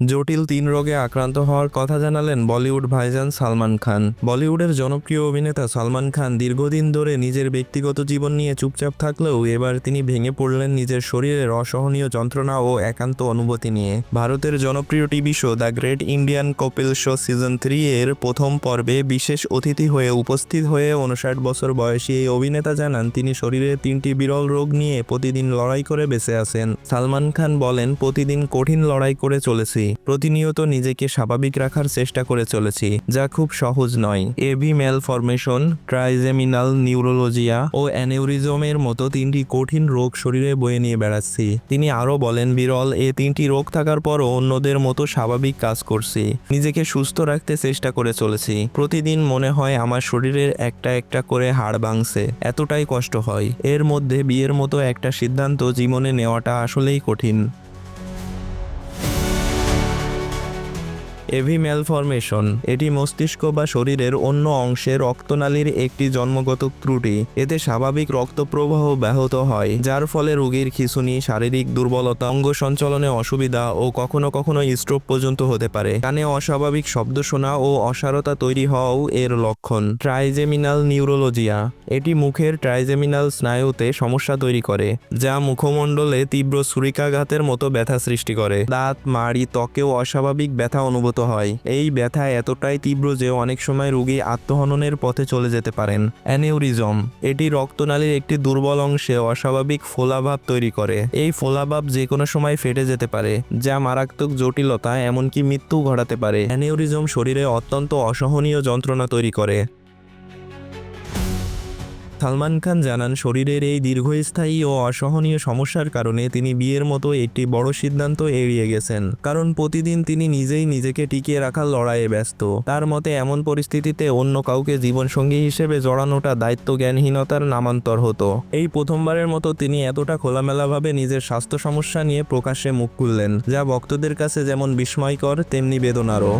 জটিল তিন রোগে আক্রান্ত হওয়ার কথা জানালেন বলিউড ভাইজান সালমান খান। বলিউডের জনপ্রিয় অভিনেতা সালমান খান দীর্ঘদিন ধরে নিজের ব্যক্তিগত জীবন নিয়ে চুপচাপ থাকলেও এবার তিনি ভেঙে পড়লেন নিজের শরীরের অসহনীয় যন্ত্রণা ও একান্ত অনুভূতি নিয়ে। ভারতের জনপ্রিয় TV show the great Indian Kapil show season three এর প্রথম পর্বে বিশেষ অতিথি হয়ে উপস্থিত হয়ে উনষাট বছর বয়সী এই অভিনেতা জানান, তিনি শরীরে তিনটি বিরল রোগ নিয়ে প্রতিদিন লড়াই করে বেঁচে আছেন। সালমান খান বলেন, প্রতিদিন কঠিন লড়াই করে চলেছি। প্রতিনিয়ত নিজেকে স্বাভাবিক রাখার চেষ্টা করে চলেছি, যা খুব সহজ নয়। এবি ম্যালফরমেশন ট্রাইজেমিনাল নিউরোলজিয়া ও অ্যানিউরিজমের মতো তিনটি কঠিন রোগ শরীরে বয়ে নিয়ে বেড়াচ্ছি। তিনি আরও বলেন, বিরল, এ তিনটি রোগ থাকার পরও অন্যদের মতো স্বাভাবিক কাজ করছি, নিজেকে সুস্থ রাখতে চেষ্টা করে চলেছি। প্রতিদিন মনে হয় আমার শরীরের একটা একটা করে হাড় ভাঙছে, এতটাই কষ্ট হয়। এর মধ্যে বিয়ের মতো একটা সিদ্ধান্ত জীবনে নেওয়াটা আসলেই কঠিন। এভি ম্যালফরমেশন এটি মস্তিষ্ক বা শরীরের অন্য অংশে রক্তনালীর একটি জন্মগত ত্রুটি। এতে স্বাভাবিক রক্ত প্রবাহ ব্যাহত হয়, যার ফলে রোগীর খিঁচুনি, শারীরিক দুর্বলতা, অঙ্গ সঞ্চালনে অসুবিধা ও কখনো কখনো স্ট্রোক পর্যন্ত হতে পারে। কানে অস্বাভাবিক শব্দ শোনা ও অসারতা তৈরি হওয়াও এর লক্ষণ। ট্রাইজেমিনাল নিউরোলজিয়া এটি মুখের ট্রাইজেমিনাল স্নায়ুতে সমস্যা তৈরি করে, যা মুখমণ্ডলে তীব্র ছুরিকাঘাতের মতো ব্যথা সৃষ্টি করে। দাঁত, মাড়ি ত্বকেও অস্বাভাবিক ব্যথা অনুভূত হয়। এই ব্যথা এতটাই তীব্র যে অনেক সময় রোগী আত্মহননের পথে চলে যেতে পারেন। অ্যানিউরিজম, এটি রক্তনালীর একটি দুর্বল অংশে অস্বাভাবিক ফোলাভাব তৈরি করে। এই ফোলাভাব যে কোনো সময় ফেটে যেতে পারে, যা মারাত্মক জটিলতা, এমনকি মৃত্যু ঘটাতে পারে। অ্যানিউরিজম শরীরে অত্যন্ত অসহনীয় যন্ত্রণা তৈরি করে। সালমান খান জানান, শরীরের এই দীর্ঘস্থায়ী ও অসহনীয় সমস্যার কারণে তিনি বিয়ের মতো একটি বড় সিদ্ধান্ত এড়িয়ে গেছেন। কারণ প্রতিদিন তিনি নিজেই নিজেকে টিকিয়ে রাখার লড়াইয়ে ব্যস্ত। তার মতে, এমন পরিস্থিতিতে অন্য কাউকে জীবনসঙ্গী হিসেবে জড়ানোটা দায়িত্ব জ্ঞানহীনতার নামান্তর হতো। এই প্রথমবারের মতো তিনি এতটা খোলামেলাভাবে নিজের স্বাস্থ্য সমস্যা নিয়ে প্রকাশ্যে মুখ খুললেন, যা ভক্তদের কাছে যেমন বিস্ময়কর, তেমনি বেদনারও।